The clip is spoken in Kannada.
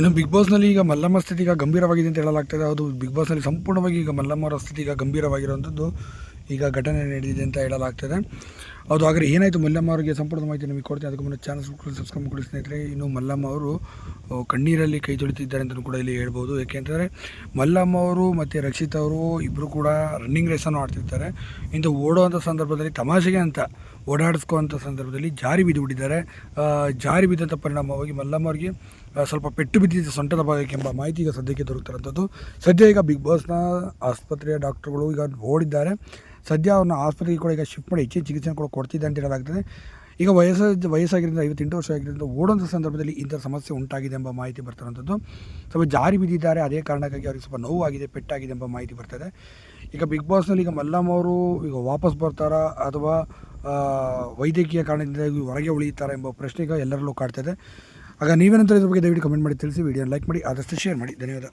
ಇನ್ನು ಬಿಗ್ ಬಾಸ್ನಲ್ಲಿ ಈಗ ಮಲ್ಲಮ್ಮ ಸ್ಥಿತಿ ಈಗ ಗಂಭೀರವಾಗಿದೆ ಅಂತ ಹೇಳಲಾಗ್ತದೆ. ಅದು ಬಿಗ್ ಬಾಸ್ನಲ್ಲಿ ಸಂಪೂರ್ಣವಾಗಿ ಈಗ ಮಲ್ಲಮ್ಮರ ಸ್ಥಿತಿ ಈಗ ಗಂಭೀರವಾಗಿರುವಂಥದ್ದು ಈಗ ಘಟನೆ ನಡೆದಿದೆ ಅಂತ ಹೇಳಲಾಗ್ತದೆ. ಅದು ಆದರೆ ಏನಾಯಿತು? ಮಲ್ಲಮ್ಮ ಅವರಿಗೆ ಸಂಪೂರ್ಣ ಮಾಹಿತಿ ನಿಮಗೆ ಕೊಡ್ತೀನಿ. ಅದಕ್ಕೆ ಮುನ್ನ ಚಾನಲ್ ಸಬ್ಸ್ಕ್ರೈಬ್ ಮಾಡಿ ಸ್ನೇಹಿತರೆ. ಇನ್ನು ಮಲ್ಲಮ್ಮ ಅವರು ಕಣ್ಣೀರಲ್ಲಿ ಕೈ ತೊಳಿತಿದ್ದಾರೆ ಅಂತಲೂ ಕೂಡ ಇಲ್ಲಿ ಹೇಳ್ಬೋದು. ಏಕೆಂದರೆ ಮಲ್ಲಮ್ಮ ಅವರು ಮತ್ತು ರಕ್ಷಿತ್ ಅವರು ಇಬ್ಬರು ಕೂಡ ರನ್ನಿಂಗ್ ರೇಸನ್ನು ಆಡ್ತಿರ್ತಾರೆ. ಇಂಥ ಓಡುವಂಥ ಸಂದರ್ಭದಲ್ಲಿ ತಮಾಷೆಗೆ ಅಂತ ಓಡಾಡಿಸ್ಕೋವಂಥ ಸಂದರ್ಭದಲ್ಲಿ ಜಾರಿ ಬಿದ್ದು ಬಿಟ್ಟಿದ್ದಾರೆ. ಜಾರಿ ಬಿದ್ದಂಥ ಪರಿಣಾಮವಾಗಿ ಮಲ್ಲಮ್ಮ ಅವರಿಗೆ ಸ್ವಲ್ಪ ಪೆಟ್ಟು ಬಿದ್ದಿದೆ ಸೊಂಟದ ಭಾಗಕ್ಕೆ ಎಂಬ ಮಾಹಿತಿ ಈಗ ಸದ್ಯಕ್ಕೆ ದೊರಕ್ತಿರೋಂಥದ್ದು ಸದ್ಯ ಈಗ ಬಿಗ್ ಬಾಸ್ನ ಆಸ್ಪತ್ರೆಯ ಡಾಕ್ಟರ್ಗಳು ಈಗ ಓಡಿದ್ದಾರೆ. ಸದ್ಯ ಅವ್ರನ್ನ ಆಸ್ಪತ್ರೆಗೆ ಕೂಡ ಈಗ ಶಿಫ್ಟ್ ಮಾಡಿ ಹೆಚ್ಚಿನ ಚಿಕಿತ್ಸೆ ಕೂಡ ಕೊಡ್ತಿದ್ದೆ ಅಂತ ಹೇಳಲಾಗ್ತದೆ. ಈಗ ವಯಸ್ಸ, ವಯಸ್ಸಾಗಿರೋದ್ರಿಂದ ಐವತ್ತೆಂಟು ವರ್ಷ ಆಗಿರೋದ್ರಿಂದ ಓಡೋಂಥ ಸಂದರ್ಭದಲ್ಲಿ ಇಂಥ ಸಮಸ್ಯೆ ಉಂಟಾಗಿದೆ ಎಂಬ ಮಾಹಿತಿ ಬರ್ತಿರೋಂಥದ್ದು ಸ್ವಲ್ಪ ಜಾರಿ ಬಿದ್ದಿದ್ದಾರೆ, ಅದೇ ಕಾರಣಕ್ಕಾಗಿ ಅವ್ರಿಗೆ ಸ್ವಲ್ಪ ನೋವಾಗಿದೆ, ಪೆಟ್ಟಾಗಿದೆ ಎಂಬ ಮಾಹಿತಿ ಬರ್ತದೆ ಈಗ ಬಿಗ್ ಬಾಸ್ನಲ್ಲಿ ಈಗ ಮಲ್ಲಮ್ಮ ಅವರು ಈಗ ವಾಪಸ್ ಬರ್ತಾರಾ ಅಥವಾ ವೈದ್ಯಕೀಯ ಕಾರಣದಿಂದ ಹೊರಗೆ ಉಳಿಯುತ್ತಾರೆ ಎಂಬ ಪ್ರಶ್ನೆಗೆ ಈಗ ಎಲ್ಲರಲ್ಲೂ ಕಾಡ್ತಾಯಿದೆ ಆಗ ನೀವೇನಂತ ಇದ್ರ ಬಗ್ಗೆ ದಯವಿಟ್ಟು ಕಮೆಂಟ್ ಮಾಡಿ, ತಿಳಿಸಿ ವಿಡಿಯೋ ಲೈಕ್ ಮಾಡಿ, ಆದಷ್ಟು ಶೇರ್ ಮಾಡಿ. ಧನ್ಯವಾದ.